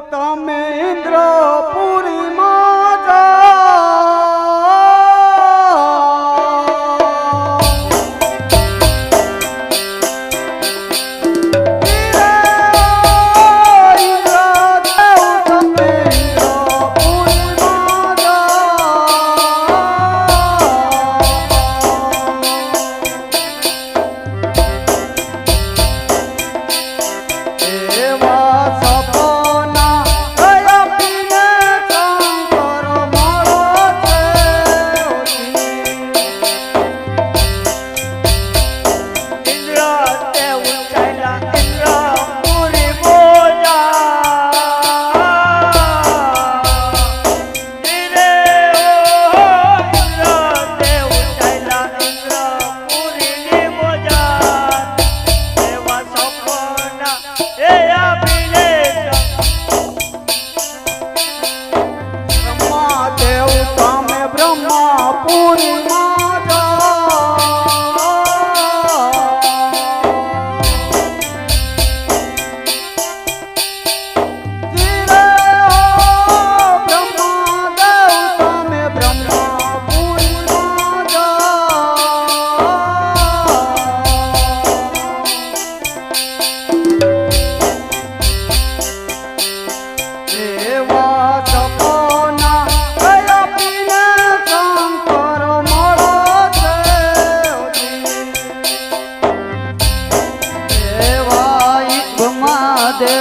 तमे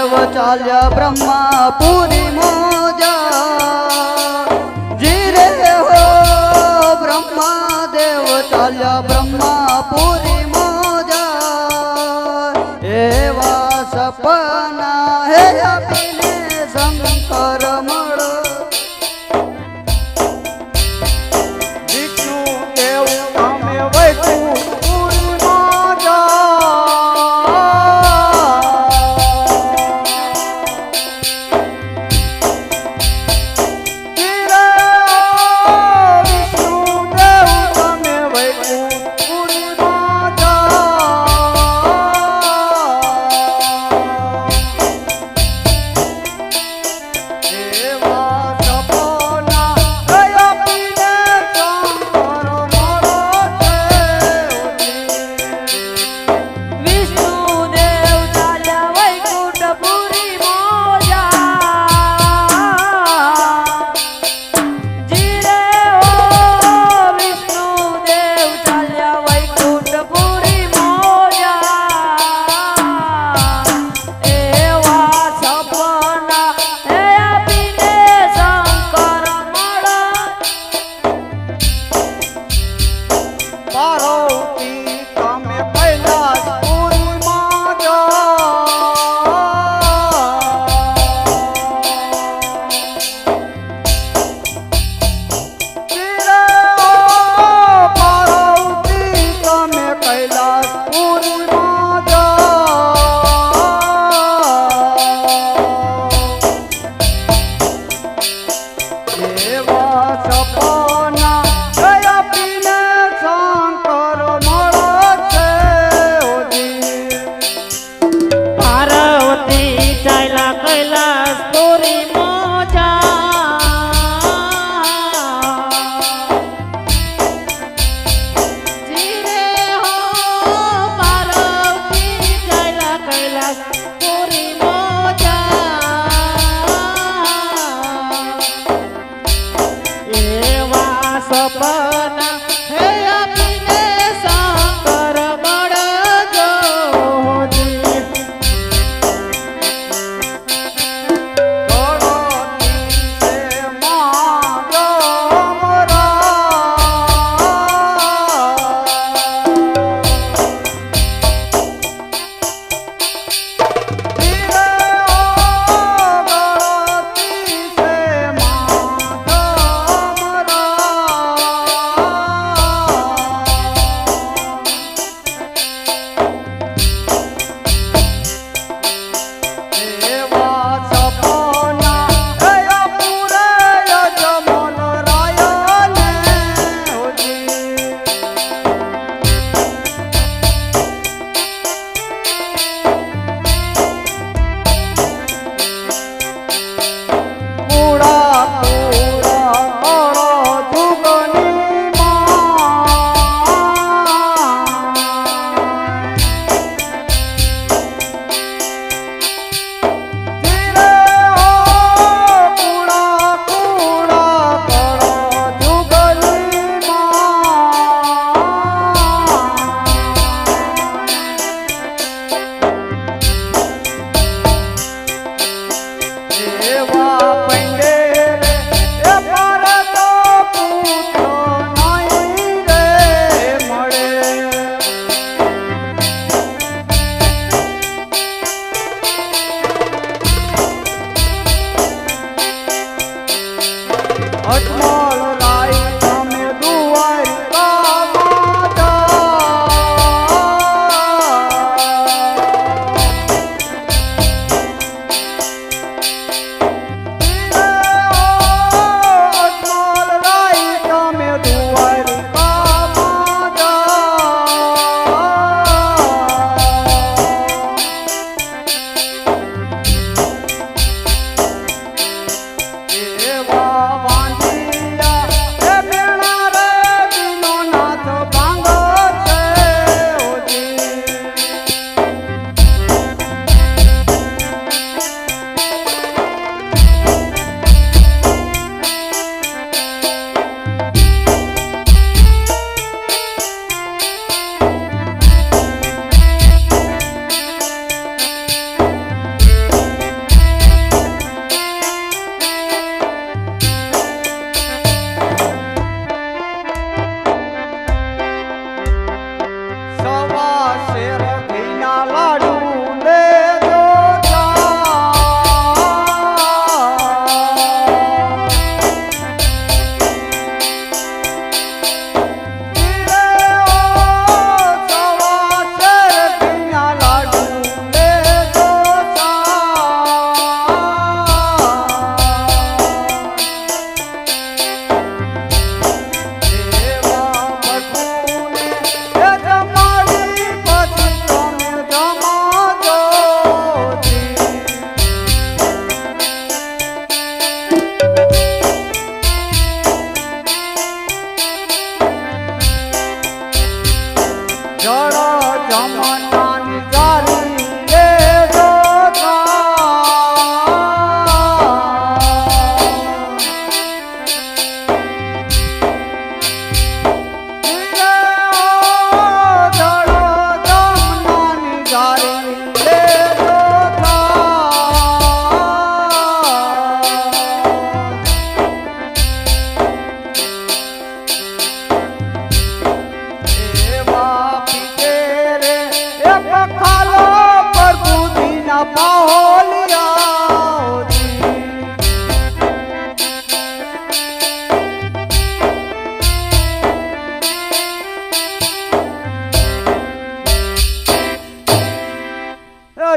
ચાલ્યા બ્રહ્મા પુરી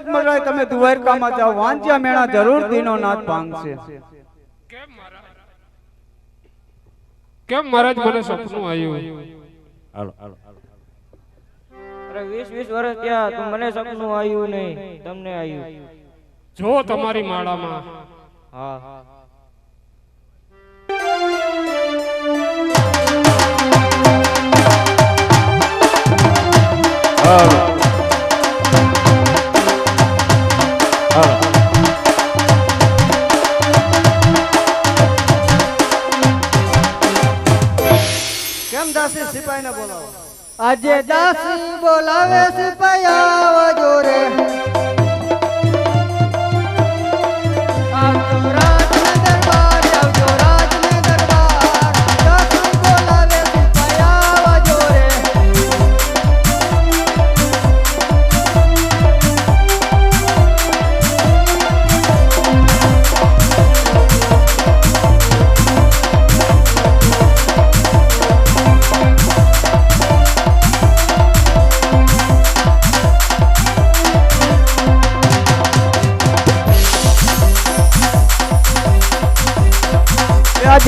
રાજમરાય તમે દ્વારકામાં જાઓ વાંચ્યા મેળા જરૂર દીનો નાથ પામશે કેમ મહારાજ? કેમ મહારાજ મને સપનું આવ્યું? અરે વીસ વીસ વર્ષ ત્યાં તો મને સપનું આવ્યું નહીં તમને આવ્યું. જો તમારી માળામાં. હા. કેમ દાસી સિપાહી ને બોલાવો. આજે દાસી બોલાવે સિપાહી આવજો રે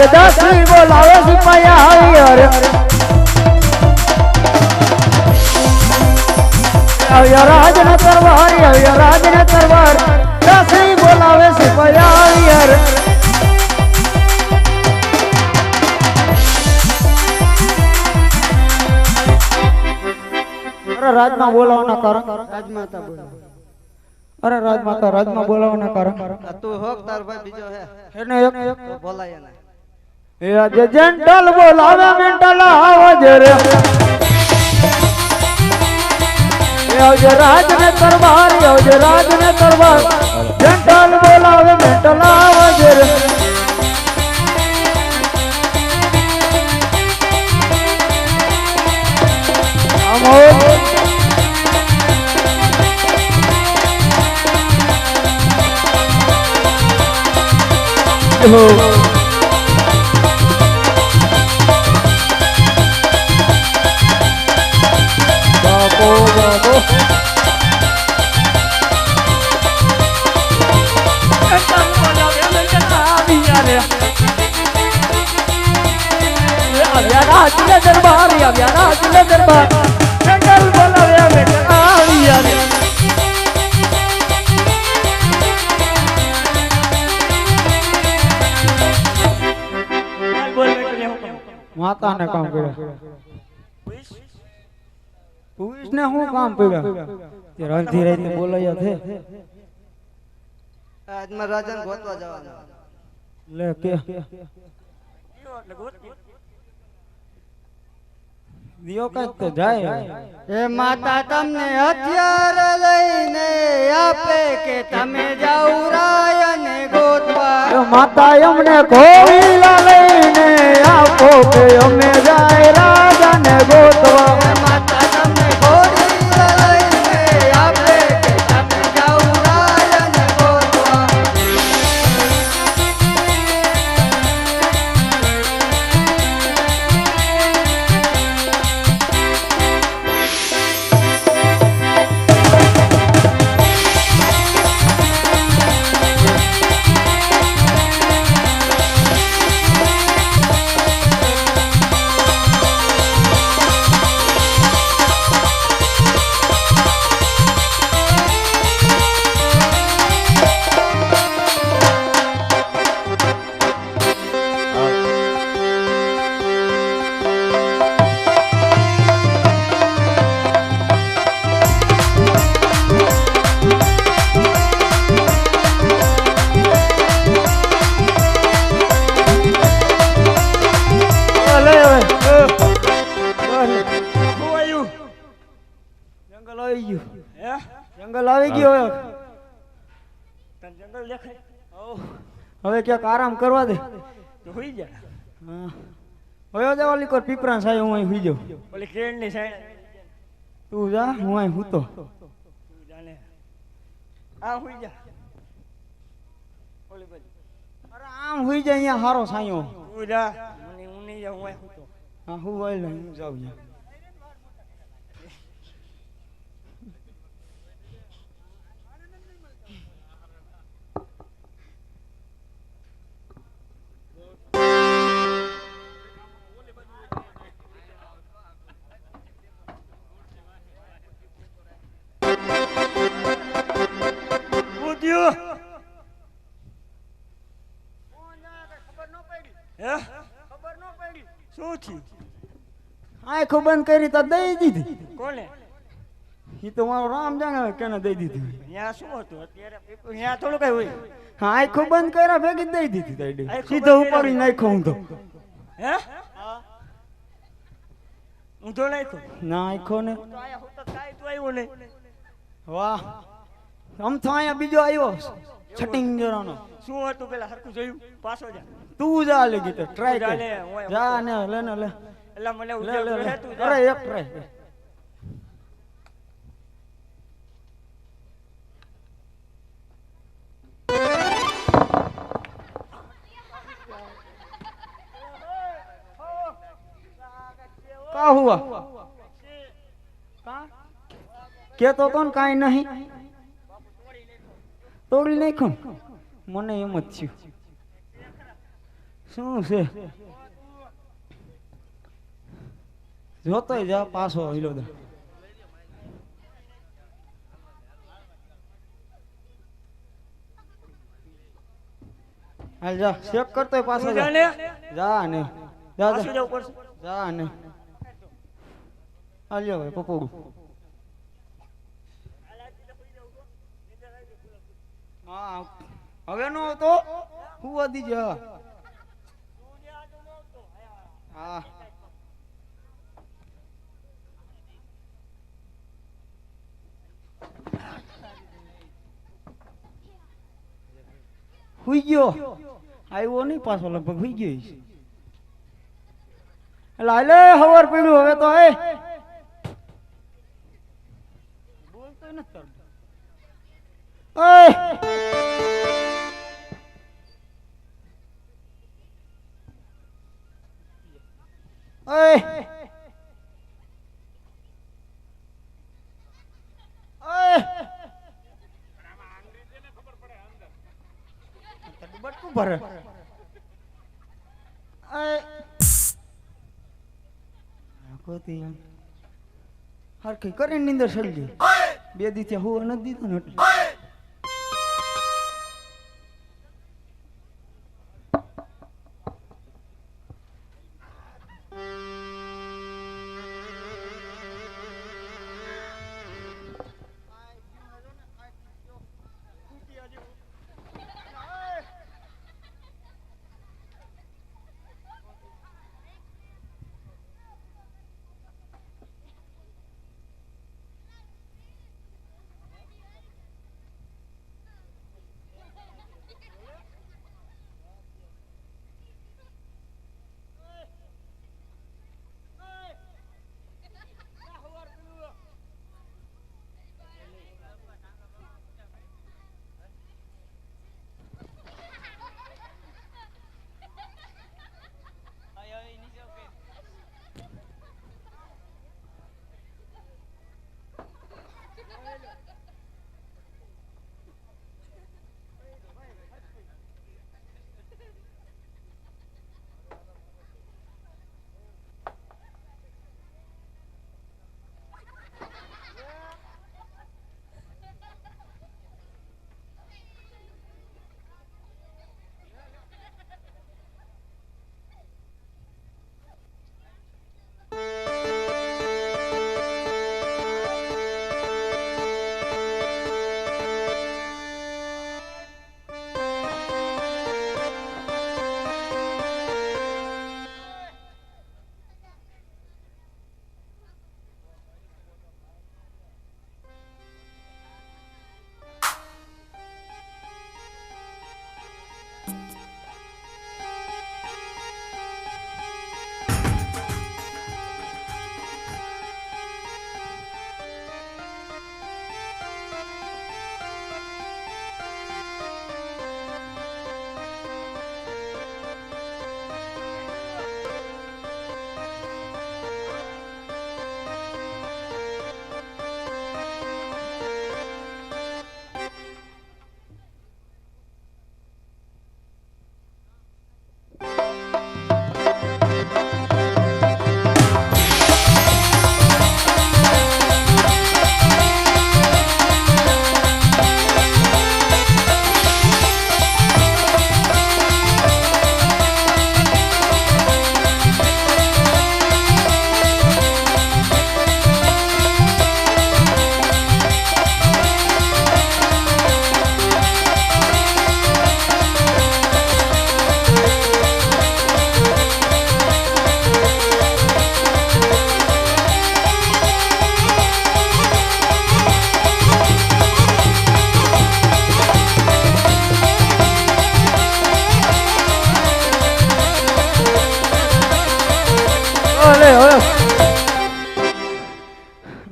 આજે શ્રી બોલાવે સિપાહી આવ્યો રે આવ્યો રાજ ને તરવાર આવ્યો રાજ ને તરવાર શ્રી બોલાવે છે માયા રે અરે રાજમાં બોલાવાના કારણ રાજમાતા બોલાવ અરે રાજમાતા રાજમાં બોલાવાના કારણ તું હોક તાર ભાઈ બીજો હે. એને એક બોલાય એને. જેન્ટલ બોલાવે મેન્ટલ આવજ રે આવજે રાજ ને દરબાર આવજે રાજ ને દરબાર જેન્ટલ બોલાવે મેન્ટલ આવજ રે આમો બાબો બાબો આવ્યા રાજ ને દરબાર આવ્યા રાજ ને ને શું કામ તે રણધી રાતે બોલાયા છે. આજમાં રાજાને ગોતવા જવાના. લે કે. દિયો કંઈક તો જાય. એ માતા તમને હથિયાર લઈને આપે કે તમે જાઉ રાયને ગોતવા. માતા અમને કોવિલા લઈને આપો કે અમે જંગલ દેખાય. હવે ક્યાંક આરામ કરવા દે. તો હોઈ જા. હા. હવે ઓલી કોર પીપરા સાહેબ હું અહીં હોઈ જાઉં. ઓલી ટ્રેનની સાઈડ તું જા હું અહીં હૂતો. તું આ હોઈ જા. ઓલી બાજુ. અરે આમ હોઈ જાય અહીંયા હારો સાયો. તું જા. મને હું નહીં જાઉં હું અહીં સૂતો. હા હું વાય હું જાઉં છું. આંખો બંધ કરી તો દઈ દીધી. કોને? એ તો મારો રામ જાણે કેને દઈ દીધી. ત્યાં શું હતું? અત્યારે ત્યાં થોડું કઈ હોય. હા આંખો બંધ કર્યા ભેગી દઈ દીધી તાઈડી. સીધો ઉપર નાખો હું તો હે? ઊંધો નાખો ના આંખો ને. વાહ. આમ તો અહીંયા બીજો આવ્યો. છટિંગ જરાનો શું હતું પેલા હરખું જોયું? પાછો જા. તું જા લે ગીતો. ટ્રાય કર. જા ને લે ને લે. એટલે મને ઉદ્યોગ લે તું અરે એક ટ્રાય કા હુઆ કેતો તો ને કાંઈ નહીં? તોડી નાખ્યું? મને એમ જ થયું. શું છે? જોતોય જા પાછો હિલો દે હાલ જા ચેક કરતો પાછો જા. જા ને. જા ને. જા જા. જા ને. હાલ્યો ભાઈ પપોડું હા હવે નો તો હું વધી જા. હા. હુઈ ગયો આવ્યો નહીં પાછો લગભગ હુઈ ગયો હશે. એટલે આલે હવાર પડ્યું હવે તો એ નથી! ઓય! ઓય! ઓય! હરખી કરીને નીંદર સડી બે દી હું નથી દીધું ને એટલે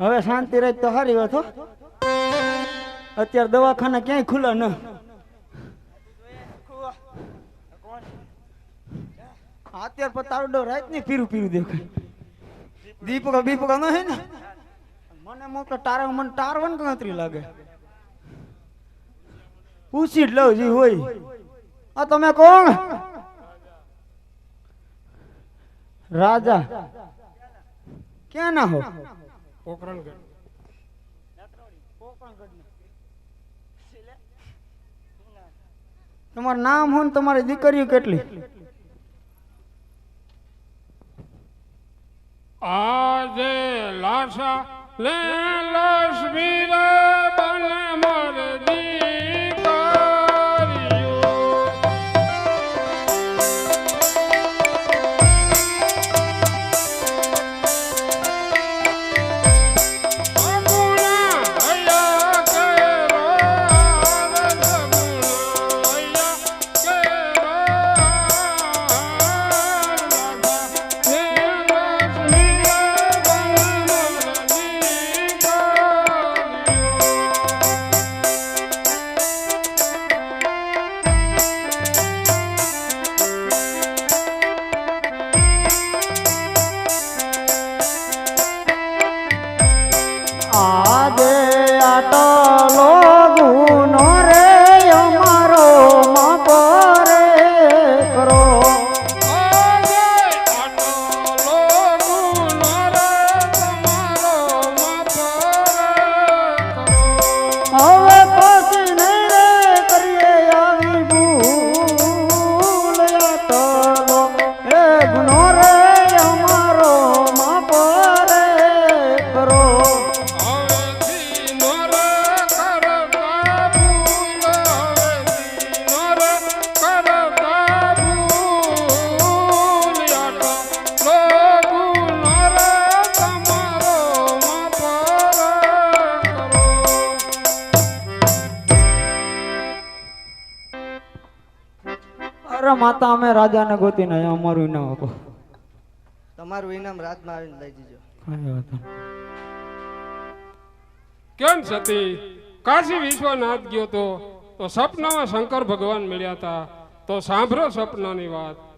રહે તો હારી વાત અત્યારે દવાખાના ક્યાંય ખુલ્લા ન. અત્યારે તારો રાતની પીરું પીરું દેખાય. દીપકા બીપક ન હે ને? મને મોટો તારા, મને તારવન ગણતરી લાગે. પૂછી જ લઉં જી હોય. આ તમે કોણ? રાજા. ક્યાં ના હો? પોખરણગઢ તમારું નામ હોય ને તમારી દીકરીઓ કેટલી? આજે લાશા લે લક્ષ્મી રે બને મોર અમે રાજાને ગોતીને અમારું ઇનામ આપો. તમારું ઇનામ રાતમાં આવીને લઈ જજો. કેમ સતી? કાશી વિશ્વનાથ ગયો તો તો સપનામાં શંકર ભગવાન મળ્યા હતા. તો સાંભળો સપનાની વાત.